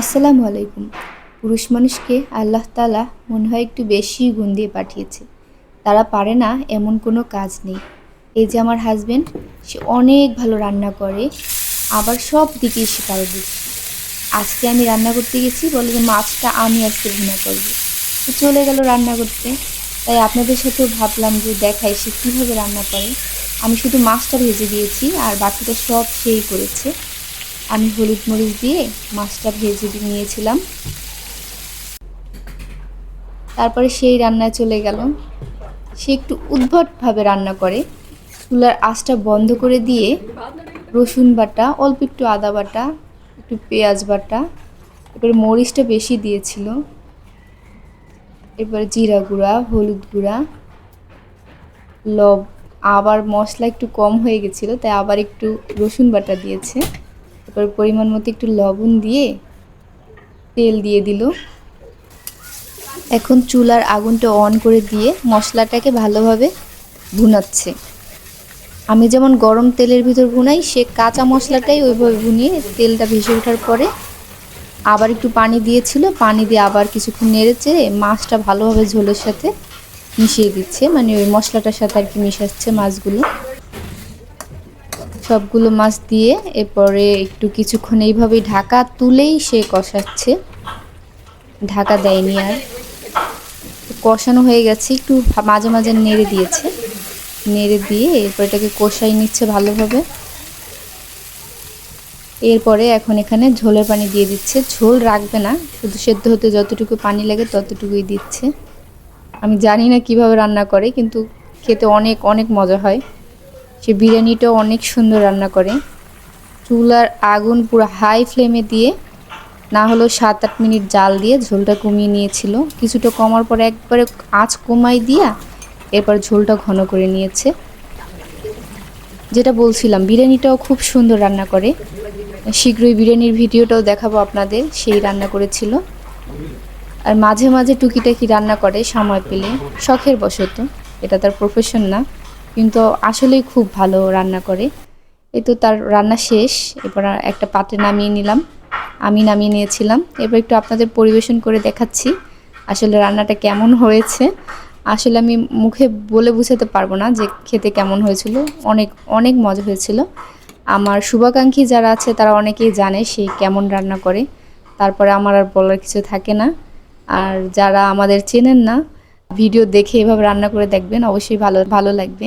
আসসালামু আলাইকুম। পুরুষ মানুষকে আল্লাহ তালা মনে হয় একটু বেশি গুণ দিয়ে পাঠিয়েছে। তারা পারে না এমন কোনো কাজ নেই। এই যে আমার হাজবেন্ড সে অনেক ভালো রান্না করে, আবার সব দিকেই সে পারদর্শী আজকে আমি রান্না করতে গেছি, বলে যে মাছটা আমি আজকে ভুনা করব। চলে গেল রান্না করতে। তাই আপনাদের সাথেও ভাবলাম যে দেখাই সে কীভাবে রান্না করে। আমি শুধু মাছটা ভেজে দিয়েছি, আর বাকিটা সব সেই করেছে। আমি হলুদ মরিচ দিয়ে মাছটা ভেজে নিয়েছিলাম। তারপরে সেই রান্নায় চলে গেল। সে একটু উদ্ভটভাবে রান্না করে। চুলার আঁচটা বন্ধ করে দিয়ে রসুন বাটা, অল্প একটু আদা বাটা, একটু পেঁয়াজ বাটা, এরপরে মরিচটা বেশি দিয়েছিল। এরপরে জিরা গুঁড়া, হলুদ গুঁড়া, লব, আবার মশলা একটু কম হয়ে গেছিল, তাই আবার একটু রসুন বাটা দিয়েছে। তারপর পরিমাণ মতো একটু লবণ দিয়ে তেল দিয়ে দিল। এখন চুলার আগুনটা অন করে দিয়ে মশলাটাকে ভালোভাবে ভুনাচ্ছে। আমি যেমন গরম তেলের ভিতর ভুনাই, সে কাঁচা মশলাটাই ওইভাবে ভুনিয়ে তেলটা ভেসে ওঠার পরে আবার একটু পানি দিয়েছিল। পানি দিয়ে আবার কিছুক্ষণ নেড়ে চেড়ে মাছটা ভালোভাবে ঝোলের সাথে মিশিয়ে দিচ্ছে। মানে ওই মশলাটার সাথে আর কি মিশাচ্ছে মাছগুলো। সবগুলো মাছ দিয়ে এরপরে একটু কিছুক্ষণ এইভাবেই ঢাকা তুলেই সে কষাচ্ছে। ঢাকা দেয়নি আর। কষানো হয়ে গেছে, একটু মাঝে মাঝে নেড়ে দিয়েছে। নেড়ে দিয়ে এরপর এটাকে কষাই নিচ্ছে ভালোভাবে। এরপরে এখন এখানে ঝোলের পানি দিয়ে দিচ্ছে। ঝোল রাখবে না, শুধু সেদ্ধ হতে যতটুকু পানি লাগে ততটুকুই দিচ্ছে। আমি জানি না কীভাবে রান্না করে, কিন্তু খেতে অনেক অনেক মজা হয়। সে বিরিয়ানিটাও অনেক সুন্দর রান্না করে। চুলার আগুন পুরো হাই ফ্লেমে দিয়ে, না হলেও সাত আট মিনিট জাল দিয়ে ঝোলটা কমিয়ে নিয়েছিল। কিছুটা কমার পরে একবারে আঁচ কমাই দিয়া এরপর ঝোলটা ঘন করে নিয়েছে। যেটা বলছিলাম, বিরিয়ানিটাও খুব সুন্দর রান্না করে। শীঘ্রই বিরিয়ানির ভিডিওটাও দেখাবো আপনাদের, সেই রান্না করেছিল। আর মাঝে মাঝে টুকিটাকি রান্না করে, সময় পেলে, শখের বশত। এটা তার প্রফেশন না। কিন্তু আসলেই খুব ভালো রান্না করে। এই তো তার রান্না শেষ, এবার একটা পাত্রে নামিয়ে নিলাম। আমি নামিয়ে নিয়েছিলাম। এবার একটু আপনাদের পরিবেশন করে দেখাচ্ছি আসলে রান্নাটা কেমন হয়েছে। আসলে আমি মুখে বলে বুঝাতে পারব না যে খেতে কেমন হয়েছিল। অনেক অনেক মজা হয়েছিল। আমার শুভাকাঙ্ক্ষী যারা আছে তারা অনেকেই জানে সে কেমন রান্না করে। তারপরে আমার আর বলার কিছু থাকে না। আর যারা আমাদের চেনেন না, ভিডিও দেখে এভাবে রান্না করে দেখবেন, অবশ্যই ভালো ভালো লাগবে।